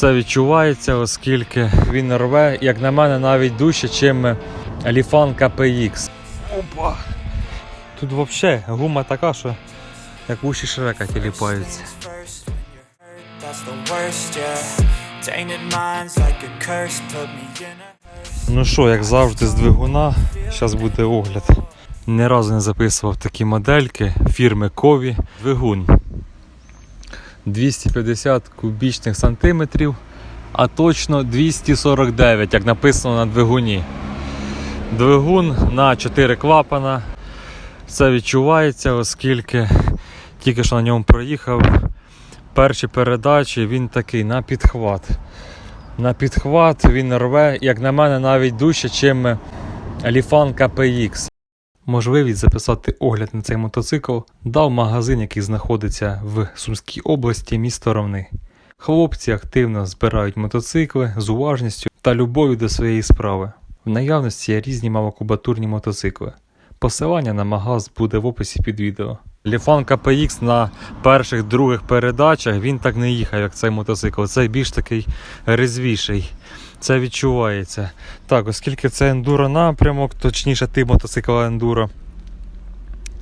Це відчувається, оскільки він рве, як на мене, навіть дужче, чим Ліфан KPX. Опа! Тут взагалі гума така, що як вуші шрека тіліпаються. Ну що, як завжди, з двигуна, зараз буде огляд. Ні разу не записував такі модельки фірми Кові. Двигун 250 кубічних сантиметрів, а точно 249, як написано на двигуні. Двигун на 4 клапана. Це відчувається, оскільки тільки що на ньому проїхав. Перші передачі він такий на підхват. На підхват він рве, як на мене, навіть дужче, чим Ліфан KPX. Можливість записати огляд на цей мотоцикл дав магазин, який знаходиться в Сумській області, місто Ровни. Хлопці активно збирають мотоцикли з уважністю та любов'ю до своєї справи. В наявності є різні малокубатурні мотоцикли. Посилання на магаз буде в описі під відео. Ліфан KPX на перших других передачах він так не їхав, як цей мотоцикл. Цей більш такий резвіший. Це відчувається. Так, оскільки це ендуро напрямок, точніше ти мотоцикл ендуро,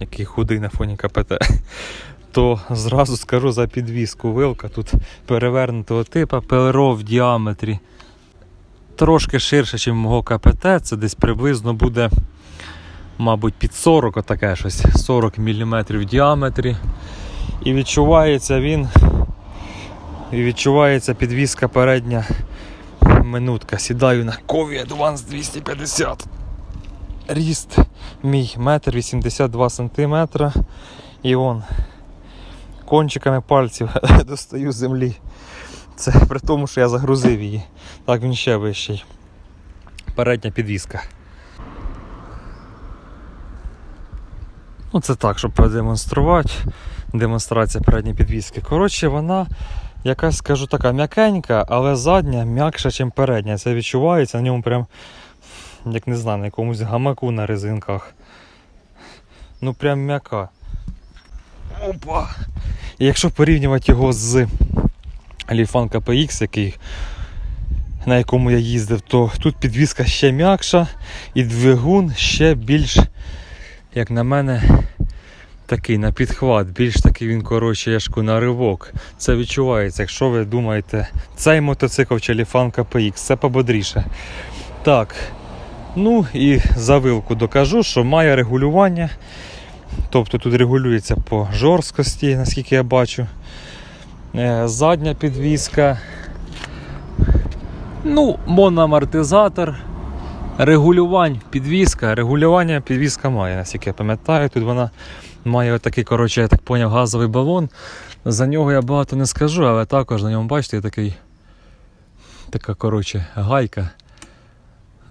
який худий на фоні КПТ, то зразу скажу за підвіску вилка тут перевернутого типу, ПЛРО в діаметрі. Трошки ширше, ніж мого КПТ, це десь приблизно буде, мабуть, під 40, отаке щось, 40 мм в діаметрі. І відчувається він, і відчувається підвіска передня минутка. Сідаю на Кові Advance 250. Ріст мій 1,82 см. І он кончиками пальців достаю землі. Це при тому, що я загрузив її. Так він ще вищий. Передня підвіска. Ну, це так, щоб продемонструвати. Демонстрація передньої підвіски. Коротше, вона якась, скажу така, м'якенька, але задня м'якша, ніж передня. Це відчувається на ньому прям, як не знаю, на якомусь гамаку на резинках. Ну прям м'яка. Опа! І якщо порівнювати його з Ліфан KPX, який, на якому я їздив, то тут підвіска ще м'якша і двигун ще більш, як на мене, такий на підхват, більш такий він, коротше, яшку на ривок. Це відчувається, якщо ви думаєте, цей мотоцикл чи Ліфан KPX, це пободріше. Так. Ну і за вилку докажу, що має регулювання. Тобто тут регулюється по жорсткості, наскільки я бачу. Е, Задня підвіска. Ну, моноамортизатор. Регулювань підвіска. Регулювання підвіска має, наскільки я пам'ятаю. Тут вона має отакий, коротше, я так поняв, газовий балон. За нього я багато не скажу, але також на ньому, бачите, такий, така коротше, гайка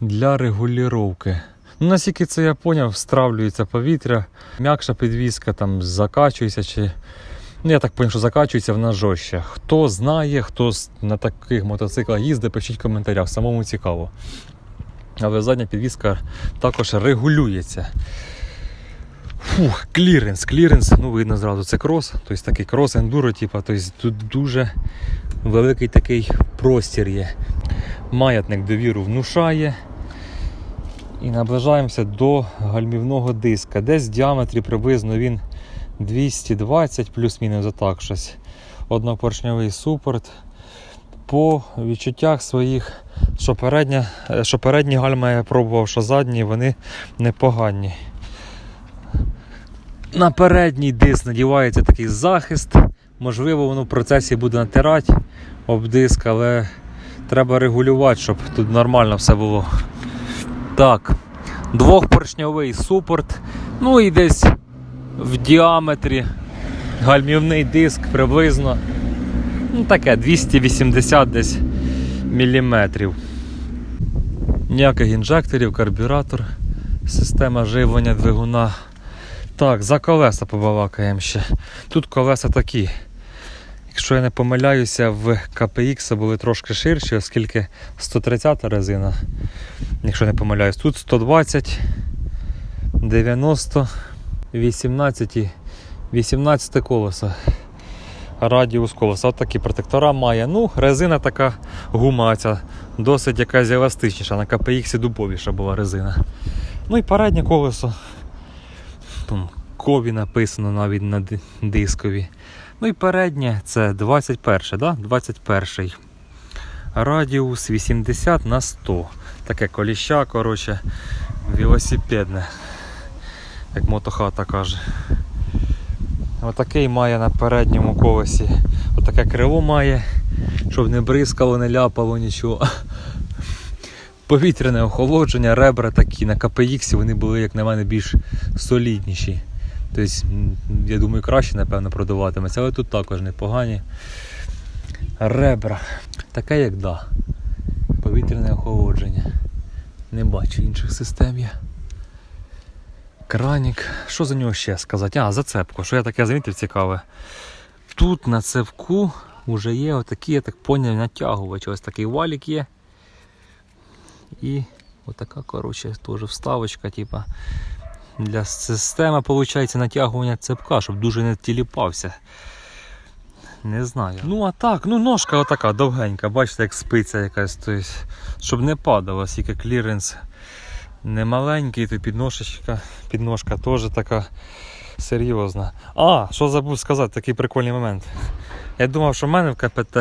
для регулювання. Ну, наскільки це я поняв, стравлюється повітря, м'якша підвіска там закачується чи. Ну, я так поняв, що закачується вона жорстче. Хто знає, хто на таких мотоциклах їздить, пишіть в коментарях, самому цікаво. Але задня підвіска також регулюється. Фух, кліренс, кліренс, ну видно зразу, це крос, тобто такий крос ендуро, типу, тобто тут дуже великий такий простір є. Маятник довіру внушає. І наближаємося до гальмівного диска. Десь в діаметрі приблизно він 220 плюс-мінус отак щось. Однопоршньовий супорт. По відчуттях своїх, що, передня, що передні гальма я пробував, що задні, вони непогані. На передній диск надівається такий захист. Можливо, воно в процесі буде натирати об диск, але треба регулювати, щоб тут нормально все було. Так, двохпоршньовий супорт. Ну і десь в діаметрі гальмівний диск приблизно ну, таке 280 десь міліметрів. Ніяких інжекторів, карбюратор, система живлення двигуна. Так, за колеса побалакаємо ще. Тут колеса такі. Якщо я не помиляюся, в KPX були трошки ширші, оскільки 130 резина, якщо не помиляюсь, тут 120, 90, 18, 18 колеса. радіус колеса. От такі протектора має. Ну, резина така гума ця досить якась еластичніша. На KPX дубовіша була резина. Ну і переднє колесо. Там кові написано навіть на дискові. Ну і переднє це 21, да? 21. Радіус 80 на 100. Таке коліща, коротше, велосипедне. Як мотохата каже. Отакий має на передньому колесі. Отаке крило має, щоб не бризкало, не ляпало нічого. Повітряне охолодження, ребра такі на KPX вони були, як на мене, більш солідніші. Тобто, я думаю, краще, напевно, продаватиметься, але тут також непогані. Ребра. Таке, як да. Повітряне охолодження. Не бачу інших систем є. Кранік. Що за нього ще сказати? А, зацепку. Що я таке замітив цікаве. Тут на цепку вже є отакі, я так поняв, натягувач. Ось такий валік є. І отака, коротше, теж вставочка, типа. Для системи, виходить, натягування цепка, щоб дуже не тіліпався. Не знаю. Ну а так, ну ножка отака довгенька, бачите, як спиця якась, тобто, щоб не падало, оскільки кліренс не маленький, то підножечка, підножка теж така серйозна. А, що забув сказати, такий прикольний момент. Я думав, що в мене в КПТ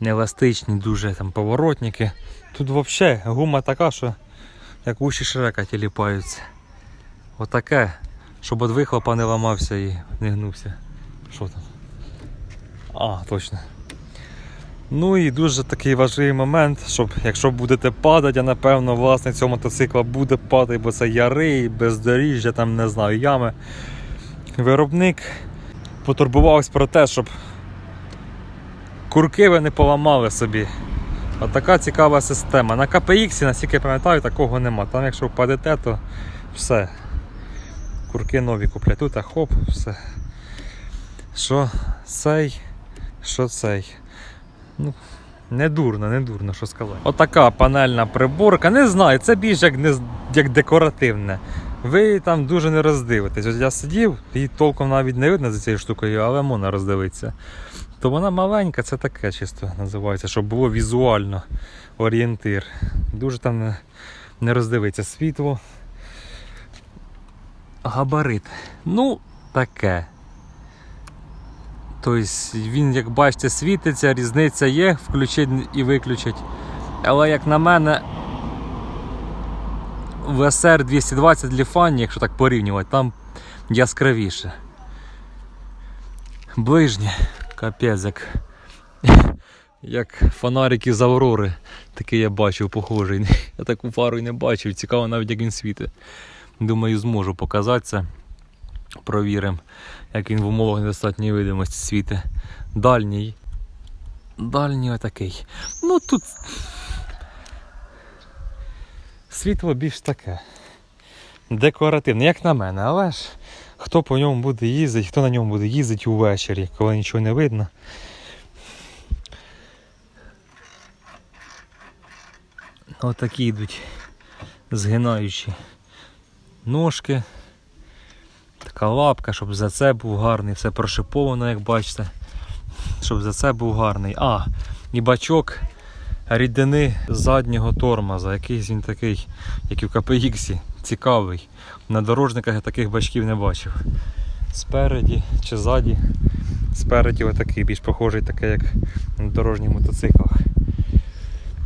нееластичні, дуже там поворотники. Тут взагалі гума така, що як уші шрека тіліпаються. Отаке, щоб від вихлопа не ламався і не гнувся. Що там? А, точно. Ну і дуже такий важливий момент, щоб якщо будете падати, а напевно власник цього мотоцикла буде падати, бо це яри, бездоріжжя, там не знаю, ями. Виробник потурбувався про те, щоб курки ви не поламали собі. От цікава система. На KPX, наскільки пам'ятаю, такого нема. Там якщо впадете, то все. Курки нові куплять. Тут а хоп, все. Що цей, що цей. Ну, не дурно, не дурно, що сказати. Отака панельна приборка. Не знаю, це більш як, не, як декоративне. Ви там дуже не роздивитесь. Ось я сидів, і толком навіть не видно за цією штукою, але можна роздивитися. То вона маленька, це таке чисто називається, щоб було візуально орієнтир. Дуже там не, роздивиться світло. Габарит. Ну, таке. Тобто він, як бачите, світиться, різниця є, включить і виключить. Але як на мене, в СР 220 Ліфані, якщо так порівнювати, там яскравіше. Ближнє, капець, як, як фонарики з Аврори. Такий я бачив, похожий. Я таку фару й не бачив. Цікаво навіть як він світить. Думаю, зможу показати це. Провіримо, як він в умовах недостатньої видимості світить. Дальній. Дальній отакий. Ну тут світло більш таке. Декоративне, як на мене, але ж хто по ньому буде їздити, хто на ньому буде їздити увечері, коли нічого не видно. Отакі йдуть згинаючі ножки. Така лапка, щоб за це був гарний, все прошиповано, як бачите. Щоб за це був гарний. А, і бачок рідини заднього тормоза. Якийсь він такий, як і в KPX, цікавий. На дорожниках я таких бачків не бачив. Спереді чи ззаді. Спереді отакий, більш похожий, такий, як на дорожніх мотоциклах.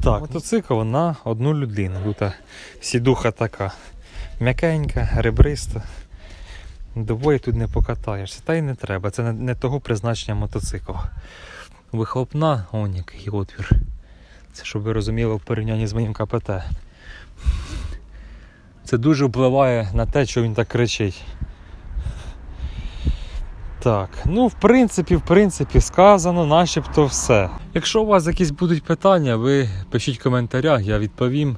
Так, мотоцикл на одну людину. Тут сідуха така. М'якенька, ребриста. Двоє тут не покатаєшся, та й не треба. Це не, не того призначення мотоцикла. Вихлопна, он який отвір. Це щоб ви розуміли в порівнянні з моїм КПТ. Це дуже впливає на те, що він так кричить. Так, ну в принципі, в принципі, сказано, начебто все. Якщо у вас якісь будуть питання, ви пишіть в коментарях, я відповім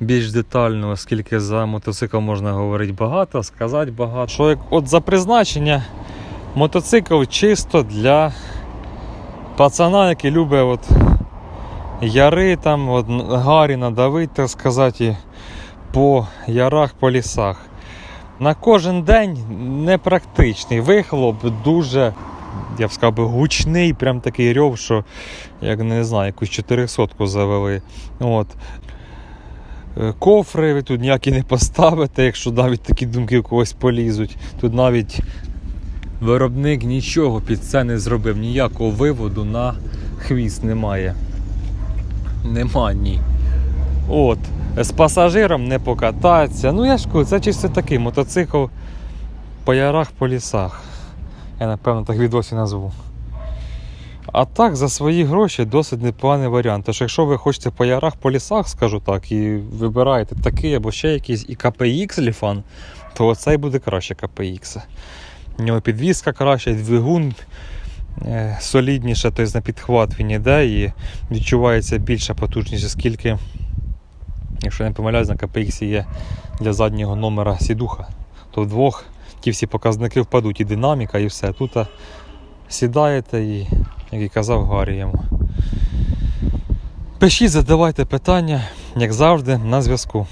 більш детально, оскільки за мотоцикл можна говорити багато, сказати багато. Що як от за призначення мотоцикл чисто для пацана, який любить от яри, там, от, гарі надавити, так сказати, по ярах, по лісах. На кожен день непрактичний. Вихлоп дуже я б сказав би, гучний, прям такий рьов, що як не знаю, якусь 400 завели. От. Е, Кофри ви тут ніякі не поставите, якщо навіть такі думки у когось полізуть. Тут навіть виробник нічого під це не зробив, ніякого виводу на хвіст немає. Нема ні. От. З пасажиром не покататися. Ну я ж кажу, це чисто такий мотоцикл по ярах, по лісах. Я напевно так відосі назву. А так, за свої гроші досить непоганий варіант. Тож, якщо ви хочете по ярах, по лісах, скажу так, і вибираєте такий або ще якийсь і KPX ліфан, то цей буде краще KPX. У нього підвізка краща, і двигун е, солідніше, тобто на підхват він іде і відчувається більша потужність, оскільки, якщо не помиляюсь, на KPX є для заднього номера сідуха, то вдвох ті всі показники впадуть, і динаміка, і все. Тут сідаєте і, як і казав, гаріємо. Пишіть, задавайте питання, як завжди, на зв'язку.